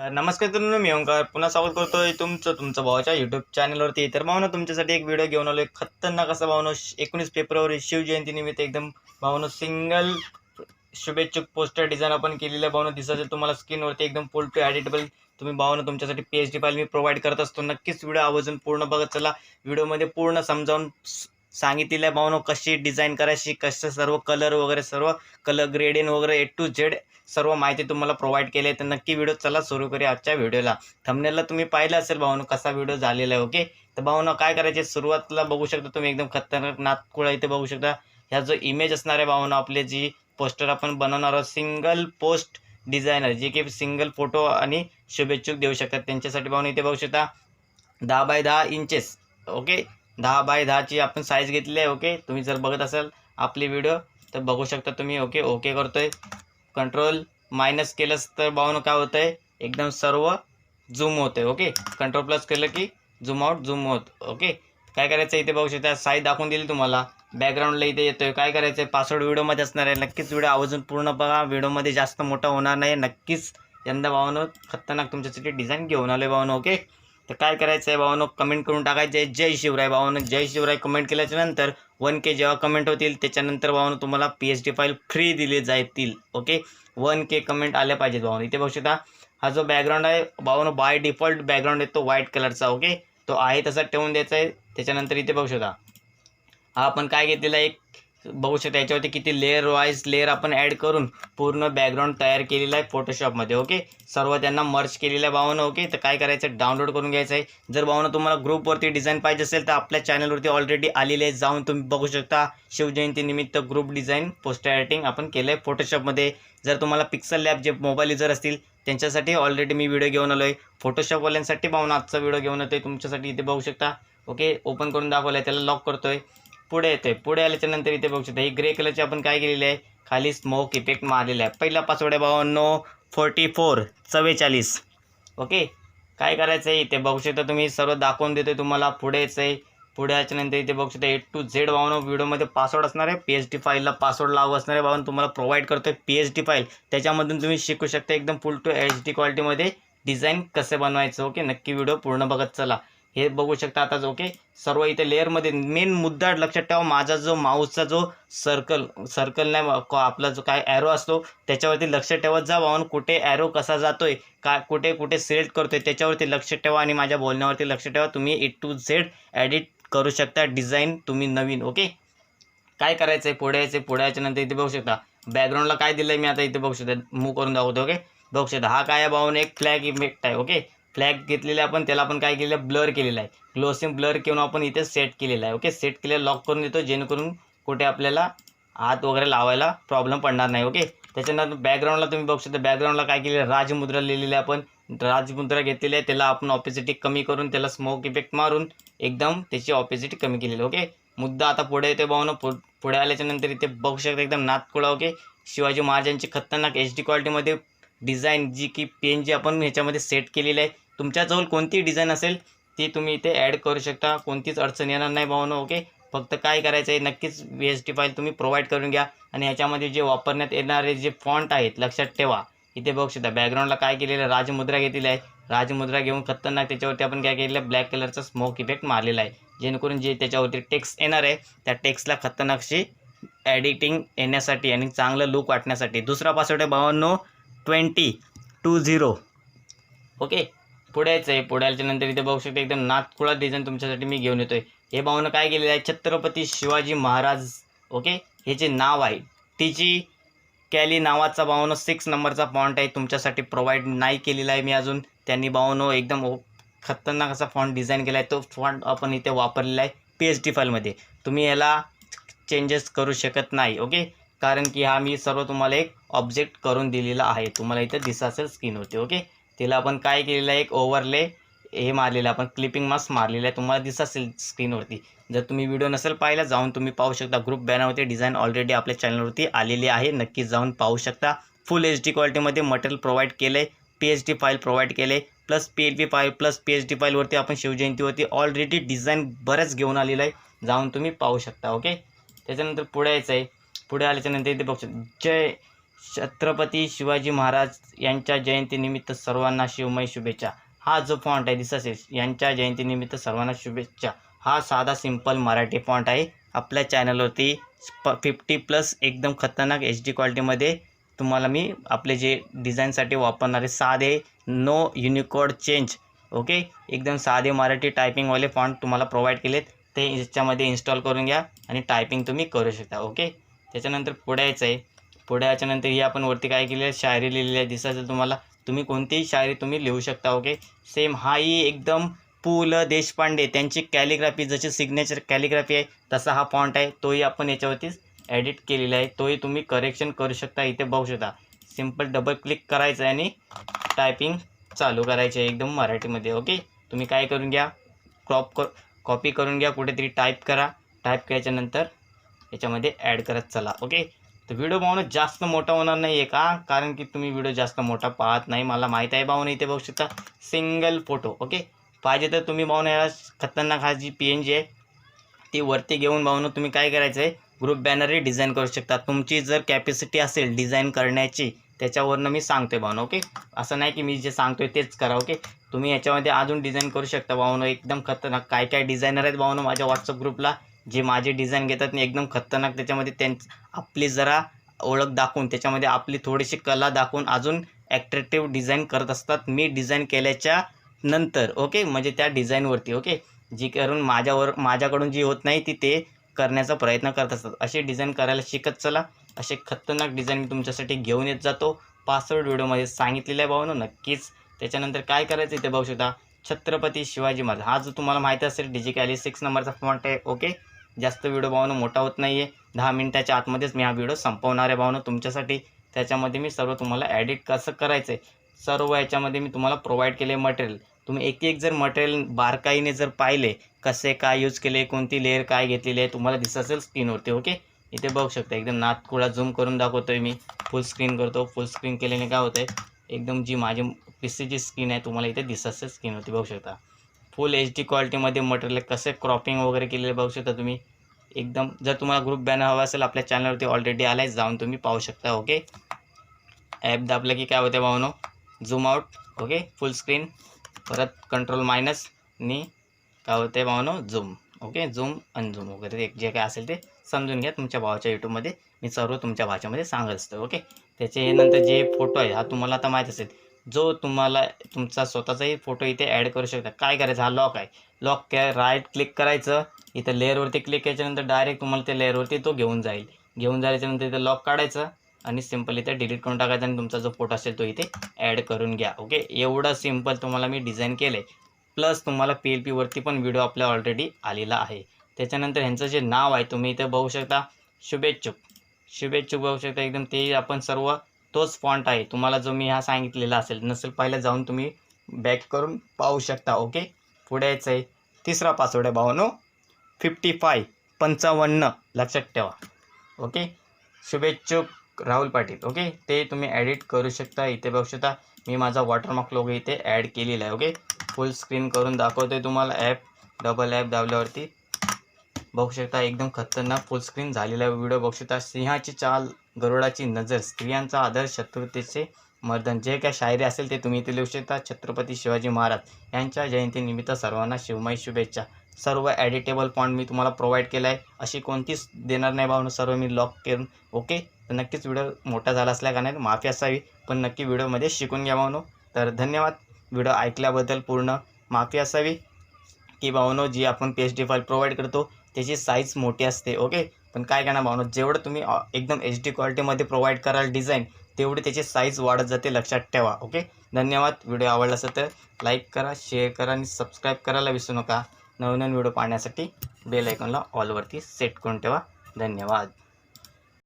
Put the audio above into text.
नमस्कार तुम्ही मी ओंकार पुन्हा स्वागत करतोय तुमचं तुमचं भावाच्या यूट्यूब चॅनलवरती तर भावना तुमच्यासाठी एक व्हिडिओ घेऊन आलो आहे खतरनाक असा भावनो एकोणीस फेब्रुवारी शिवजयंतीनिमित्त एकदम भावनो सिंगल शुभेच्छुक पोस्टर डिझाईन आपण केलेलं भावना दिसत असेल तुम्हाला स्क्रीनवरती एकदम फुल टू ॲडिटेबल तुम्ही भावना तुमच्यासाठी पी एच डी फाईल मी प्रोव्हाइड करत असतो. नक्कीच व्हिडिओ आवर्जून पूर्ण बघत चला. व्हिडिओमध्ये पूर्ण समजावून सांगितलेलं आहे भावनो कशी डिझाईन करायची कसं सर्व कलर वगैरे सर्व कलर ग्रेडियन वगैरे ए टू झेड सर्व माहिती तुम्हाला प्रोव्हाइड केली आहे. तर नक्की व्हिडिओ चला सुरू करूया आजच्या व्हिडिओला थंबनेलला तुम्ही पाहिलं असेल भावनो कसा व्हिडिओ झालेला आहे ओके तर भावनो काय करायचे सुरुवातीला बघू शकता तुम्ही एकदम खतरनाक नातकुळा इथे बघू शकता. ह्या जो इमेज असणार आहे भावनो आपले जी पोस्टर आपण बनवणार आहोत सिंगल पोस्ट डिझायनर जे की सिंगल फोटो आणि शुभेच्छुक देऊ शकतात. त्यांच्यासाठी भावनो इथे बघू शकता दहा बाय दहा इंचेस ओके दहा बाय दहाची आपण साईज घेतली आहे ओके तुम्ही जर बघत असाल आपली व्हिडिओ तर बघू शकता तुम्ही ओके ओके करतोय. कंट्रोल मायनस केलंच तर बाहून काय होतं आहे एकदम सर्व झूम होतं आहे ओके कंट्रोल प्लस केलं की झूम आउट झूम होत ओके काय करायचं इथे बघू शकता? साईज दाखवून दिली तुम्हाला. बॅकग्राऊंडला इथे येतोय. काय करायचं आहे पासवर्ड व्हिडिओमध्ये असणार आहे. नक्कीच व्हिडिओ आवाजून पूर्ण बघा. व्हिडिओमध्ये जास्त मोठा होणार नाही. नक्कीच यंदा भावानं खतरनाक तुमच्यासाठी डिझाईन घेऊन आलो आहे भावानं ओके तर काय करायचं आहे भावानो? कमेंट करून टाकायचं आहे जय शिवराय भावानं. जय शिवराय कमेंट केल्याच्यानंतर वन के जेव्हा कमेंट होतील त्याच्यानंतर भावानं तुम्हाला P H D file free दिली जातील. ओके वन के कमेंट आल्या पाहिजेत भावानं. इथे बघू शकता हा जो बॅकग्राऊंड आहे भावानं बाय डिफॉल्ट बॅकग्राऊंड आहे तो व्हाईट कलरचा ओके तो आहे तसा ठेवून द्यायचा आहे. त्याच्यानंतर इथे बघू शकता हा आपण काय घेतलेला एक बघू शकता याच्यावरती किती लेअर वाईज लेअर आपण ॲड करून पूर्ण बॅकग्राऊंड तयार केलेला आहे फोटोशॉपमध्ये ओके सर्व त्यांना मर्च केलेलं आहे भावानं ओके तर काय करायचं? डाउनलोड करून घ्यायचं आहे. जर भावानं तुम्हाला ग्रुपवरती डिझाईन पाहिजे असेल तर आपल्या चॅनलवरती ऑलरेडी आलेले आहे जाऊन तुम्ही बघू शकता शिवजयंतीनिमित्त ग्रुप डिझाईन पोस्टर रायटिंग आपण केलं आहे फोटोशॉपमध्ये जर तुम्हाला पिक्सल लॅब जे मोबाईल युजर असतील त्यांच्यासाठी ऑलरेडी मी व्हिडिओ घेऊन आलो आहे फोटोशॉपवाल्यांसाठी भावना आजचा व्हिडिओ घेऊन येतो आहे तुमच्यासाठी इथे बघू शकता ओके ओपन करून दाखवलं आहे त्याला लॉक करतो आहे पुढे येते पुढे आल्याच्यानंतर इथे बघू शकता ही ग्रे कलरची आपण काय केलेली आहे? खाली स्मोक इफेक्ट मारलेला आहे. पहिला पासवर्ड आहे बावन्न फोर्टी फोर चव्वेचाळीस. ओके? काय करायचं आहे इथे? बघू शकता तुम्ही सर्व दाखवून देतोय तुम्हाला. पुढे यायचं आहे पुढे याच्यानंतर इथे बघू शकता ए टू झेड बावन व्हिडिओमध्ये पासवर्ड असणार आहे. पी एच डी फाईलला पासवर्ड लागू असणार आहे. बावन तुम्हाला प्रोव्हाइड करतोय पी एच डी फाईल त्याच्यामधून तुम्ही शिकू शकता एकदम फुल टू एच डी क्वालिटीमध्ये डिझाईन कसे बनवायचं. ओके? नक्की व्हिडिओ पूर्ण बघत चला. हे बघू शकता आताच ओके सर्व इथे लेअरमध्ये मेन मुद्दा लक्षात ठेवा माझा जो माऊसचा जो सर्कल सर्कल नाही आपला जो काय ॲरो असतो त्याच्यावरती लक्ष ठेवत जा भावून कुठे ॲरो कसा जातोय का कुठे कुठे सिलेक्ट करतोय त्याच्यावरती लक्ष ठेवा आणि माझ्या बोलण्यावरती लक्ष ठेवा. तुम्ही ए टू झेड ॲडिट करू शकता डिझाईन तुम्ही नवीन ओके काय करायचं आहे पुढे यायचं पुढे याच्यानंतर इथे बघू शकता. बॅकग्राऊंडला काय दिलं आहे मी आता इथे बघू शकता. मूव करून दाखवतो ओके बघू शकता हा काय आहे भाऊन एक फ्लॅग इफेक्ट आहे ओके फ्लॅग घेतलेला आहे आपण त्याला आपण काय केलेलं आहे? ब्लर केलेलं आहे. ग्लोसिंग ब्लर घेऊन आपण इथे सेट केलेला आहे. ओके सेट केलेलं लॉक करून देतो जेणेकरून कुठे आपल्याला हात वगैरे लावायला प्रॉब्लेम पडणार नाही. ओके त्याच्यानंतर बॅकग्राऊंडला तुम्ही बघू शकता. बॅकग्राऊंडला काय केलेलं? आहे राजमुद्रा लिहिलेली आहे आपण. राजमुद्रा घेतलेली आहे. त्याला आपण ऑपॉझिटी कमी करून त्याला स्मोक इफेक्ट मारून एकदम त्याची ऑपॉझिटी कमी केलेली ओके मुद्दा आता पुढे येते भाऊ पु पुढे आल्याच्यानंतर इथे बघू शकता एकदम नातकुळा. ओके शिवाजी महाराजांची खतरनाक एच डी क्वालिटीमध्ये डिझाईन जी की पेन जी आपण ह्याच्यामध्ये सेट केलेली आहे. तुमच्याजवळ कोणती डिझाईन असेल ती तुम्ही इथे ॲड करू शकता. कोणतीच अडचण येणार नाही भावनं ओके फक्त काय करायचं आहे नक्कीच व्ही एस टी फाईल तुम्ही प्रोव्हाइड करून घ्या. आणि ह्याच्यामध्ये जे वापरण्यात येणारे जे फॉन्ट आहेत लक्षात ठेवा. इथे बघू शकता बॅकग्राऊंडला काय केलेलं आहे राजमुद्रा घेतलेली आहे. राजमुद्रा घेऊन खतरनाक त्याच्यावरती आपण काय केलेलं ब्लॅक कलरचा स्मोक इफेक्ट मारलेला आहे. जेणेकरून जे त्याच्यावरती टेक्स्ट येणार आहे त्या टेक्स्टला खतरनाकशी एडिटिंग येण्यासाठी आणि चांगलं लुक वाटण्यासाठी. दुसरा पासवर्ड आहे बावन्न ट्वेंटी टू झिरो ओके पुढ्याचं आहे पुढ्याच्या नंतर इथे बघू शकता एकदम नागपुळा डिझाईन तुमच्यासाठी मी घेऊन येतोय. हे भाऊनं काय केलेलं आहे? छत्रपती शिवाजी महाराज ओके हे जे नाव आहे तिची कॅली नावाचा भावनो सिक्स नंबरचा फॉन्ट आहे तुमच्यासाठी प्रोव्हाइड नाही केलेला आहे मी अजून. त्यांनी भावनो एकदम ओ- खतरनाक असा फॉन्ट डिझाईन केला आहे तो फॉन्ट आपण इथे वापरलेला आहे पी एच डी फाईलमध्ये. तुम्ही याला चेंजेस करू शकत नाही ओके कारण की हा मी सर्व तुम्हाला एक ऑब्जेक्ट करून दिलेला आहे. तुम्हाला इथं दिसा असेल स्क्रीनवरती ओके तिला आपण काय केलेलं आहे? एक ओव्हरले हे मारलेलं आहे. आपण क्लिपिंग मास्क मारलेलं आहे. तुम्हाला दिसत असेल स्क्रीनवरती जर तुम्ही व्हिडिओ नसेल पाहिला जाऊन तुम्ही पाहू शकता. ग्रुप बॅनरवरती डिझाईन ऑलरेडी आपल्या चॅनलवरती आलेली आहे. नक्की जाऊन पाहू शकता. फुल एच डी क्वालिटीमध्ये मटेरियल प्रोव्हाइड केलं आहे P H D file provide केले plus P H D file plus P H D फाईलवरती आपण शिवजयंतीवरती ऑलरेडी डिझाईन बरंच घेऊन आलेलं आहे. जाऊन तुम्ही पाहू शकता. ओके त्याच्यानंतर पुढे यायचं आहे पुढे आल्याच्यानंतर इथे बघू शकता. जय छत्रपती शिवाजी महाराज यांच्या जयंतीनिमित्त सर्वांना शिवमय शुभेच्छा. हा जो फॉन्ट आहे दिसत असेल यांच्या जयंतीनिमित्त सर्वांना शुभेच्छा. हा साधा सिंपल मराठी फॉन्ट आहे. आपल्या चॅनलवरती फिफ्टी प्लस एकदम खतरनाक एच डी क्वालिटीमध्ये तुम्हाला मी आपले जे डिझाईनसाठी वापरणारे साधे नो युनिकोड चेंज ओके एकदम साधे मराठी टायपिंगवाले फॉन्ट तुम्हाला प्रोव्हाइड केलेत. ते याच्यामध्ये इन्स्टॉल करून घ्या आणि टायपिंग तुम्ही करू शकता ओके त्याच्यानंतर पुढे यायचं आहे पुढे याच्यानंतर ही आपण वरती काय केलेलं आहे? शायरी लिहिलेली आहे. दिसायचं तुम्हाला तुम्ही कोणतीही शायरी तुम्ही लिहू शकता ओके सेम हाही एकदम पु ल देशपांडे त्यांची कॅलिग्राफी जशी सिग्नेचर कॅलिग्राफी आहे तसा हा फॉन्ट आहे. तोही आपण याच्यावरतीच ॲडिट केलेला आहे. तोही तुम्ही करेक्शन करू शकता इथे बघू शकता. सिंपल डबल क्लिक करायचं आहे आणि टायपिंग चालू करायचे एकदम मराठीमध्ये ओके तुम्ही काय करून घ्या क्रॉप कर कॉपी करून घ्या कुठेतरी टाईप करा. टाईप केल्याच्यानंतर याच्यामध्ये ॲड करत चला ओके तर व्हिडिओ पाहून जास्त मोठा होणार नाही आहे का? कारण की तुम्ही व्हिडिओ जास्त मोठा पाहत नाही. मला माहीत आहे पाहून इथे बघू शकता. सिंगल फोटो ओके पाहिजे तर तुम्ही पाहून याला खतरनाक हा जी पी एन जी आहे ती वरती घेऊन पाहून तुम्ही काय करायचं आहे ग्रुप बॅनरही डिझाईन करू शकता. तुमची जर कॅपॅसिटी असेल डिझाईन करण्याची त्याच्यावरनं मी सांगतो आहे भावना ओके असं नाही की मी जे सांगतो आहे तेच करा ओके तुम्ही याच्यामध्ये अजून डिझाईन करू शकता भावना. एकदम खतरनाक. काय काय डिझायनर आहेत भावना? माझ्या व्हॉट्सअप ग्रुपला जे माझे डिझाईन घेतात मी एकदम खतरनाक त्याच्यामध्ये त्यां आपली जरा ओळख दाखवून त्याच्यामध्ये आपली थोडीशी कला दाखवून अजून ॲट्रॅक्टिव्ह डिझाईन करत असतात. मी डिझाईन केल्याच्यानंतर ओके म्हणजे त्या डिझाईनवरती ओके जी करून माझ्यावर माझ्याकडून जी होत नाही ती ते करण्याचा प्रयत्न करत असतात. असे डिझाईन करायला शिकत चला. असे खतरनाक डिझाईन मी तुमच्यासाठी घेऊन येत जातो. पासवर्ड व्हिडिओमध्ये सांगितलेलं आहे भाऊनो नक्कीच त्याच्यानंतर काय करायचं इथे बघू शकता. छत्रपती शिवाजी महाराज. हा जो तुम्हाला माहिती असेल डिजिकॅली सिक्स नंबरचा फॉन्ट आहे ओके जास्त व्हिडिओ भावनं मोठा होत नाही आहे दहा मिनिटाच्या आतमध्येच मी हा व्हिडिओ संपवणार आहे भावनं तुमच्यासाठी. त्याच्यामध्ये मी सर्व तुम्हाला ॲडिट कसं करायचं आहे सर्व याच्यामध्ये मी तुम्हाला प्रोव्हाइड केले मटेरियल तुम्ही एक एक जर मटेरियल बारकाईने जर पाहिले कसे काय यूज केले कोणती लेअर काय घेतलेली आहे तुम्हाला दिसत असेल स्क्रीनवरती ओके इथे बघू शकता एकदम नातकुळा झूम करून दाखवतोय मी. फुल स्क्रीन करतो फुल स्क्रीन केल्याने काय होतं आहे एकदम जी माझी पी सीची स्क्रीन आहे तुम्हाला इथे दिसत असेल स्क्रीनवरती बघू शकता. फुल एच डी क्वालिटीमध्ये मटेरियल कसे क्रॉपिंग वगैरे केलेले बघू शकता तुम्ही. एकदम जर तुम्हाला ग्रुप बॅनर हवा असेल आपल्या चॅनलवरती ऑलरेडी आला आहे जाऊन तुम्ही पाहू शकता ओके ॲप दाबलं की काय होते भावनो? Zoom out okay full screen परत कंट्रोल मायनस आणि काय होते भावनो? झूम ओके झूम अनझूम वगैरे जे काय असेल ते समजून घ्या तुमच्या भावाच्या यूट्यूबमध्ये मी सर्व तुमच्या भाषेमध्ये सांगत असतो ओके त्याचे हे नंतर जे फोटो आहे हा तुम्हाला आता माहीत असेल. जो तुम्हाला तुमचा स्वतःचाही फोटो इथे ॲड करू शकता. काय करायचं? हा लॉक आहे. लॉक काय राईट क्लिक करायचं. इथं लेअरवरती क्लिक केल्याच्यानंतर डायरेक्ट तुम्हाला त्या लेअरवरती तो घेऊन जाईल. घेऊन जायच्यानंतर इथं लॉक काढायचं आणि सिंपल इथे डिलीट करून टाकायचा आणि तुमचा जो फोटो असेल तो इथे ॲड करून घ्या. ओके? एवढं सिंपल तुम्हाला मी डिझाईन केलं आहे प्लस तुम्हाला पी एल पीवरती पण व्हिडिओ आपल्या ऑलरेडी आलेला आहे. त्याच्यानंतर ह्यांचं जे नाव आहे तुम्ही इथे बघू शकता. शुभेच्छुक. शुभेच्छुक बघू शकता. एकदम ते आपण सर्व तोच फॉन्ट आहे. तुम्हाला जो मी हा सांगितलेला असेल नसेल पहिलं जाऊन तुम्ही बॅक करून पाहू शकता ओके पुढे यायचं आहे तिसरा पासवर्ड आहे भावनो फिफ्टी फाय पंचावन्न. लक्षात ठेवा ओके शुभेच्छुक राहुल पाटील ओके ते तुम्ही ॲडिट करू शकता इथे बघू शकता मी माझा वॉटरमार्क लोगो इथे ॲड केलेला आहे ओके फुल स्क्रीन करून दाखवते तुम्हाला ॲप डबल ॲप दाबल्यावरती बघू शकता एकदम खतरनाक फुल स्क्रीन झालेला व्हिडिओ बघू शकता सिंहाची चाल गरुडाची नजर स्त्रियांचा आदर शत्रुतेचे मर्दन जे काय शायरी असेल ते तुम्ही इथे लिहू शकता. छत्रपती शिवाजी महाराज यांच्या जयंतीनिमित्त सर्वांना शिवमय शुभेच्छा. सर्व ॲडिटेबल पॉईंट मी तुम्हाला प्रोव्हाइड केला आहे अशी कोणतीच देणार नाही भावनं सर्व मी लॉक करून. ओके तर नक्कीच व्हिडिओ मोठा झाला असल्या कारणाने माफी असावी. पण नक्की व्हिडिओमध्ये शिकून घ्या भावनो. तर धन्यवाद. व्हिडिओ ऐकल्याबद्दल पूर्ण माफी असावी. की भावनो जी आपण P H D file provide करतो त्याची साईज मोठी असते. ओके पण काय करणार भावनो जेवढं तुम्ही एकदम एच डी क्वालिटीमध्ये प्रोव्हाइड कराल डिझाईन तेवढी त्याची साईज वाढत जाते लक्षात ठेवा ओके धन्यवाद व्हिडिओ आवडला असेल तर लाईक करा शेअर करा आणि सबस्क्राईब करायला विसरू नका. नवीन नवीन व्हिडिओ पाहण्यासाठी बेल आयकॉनला ऑलवरती सेट करून ठेवा. धन्यवाद.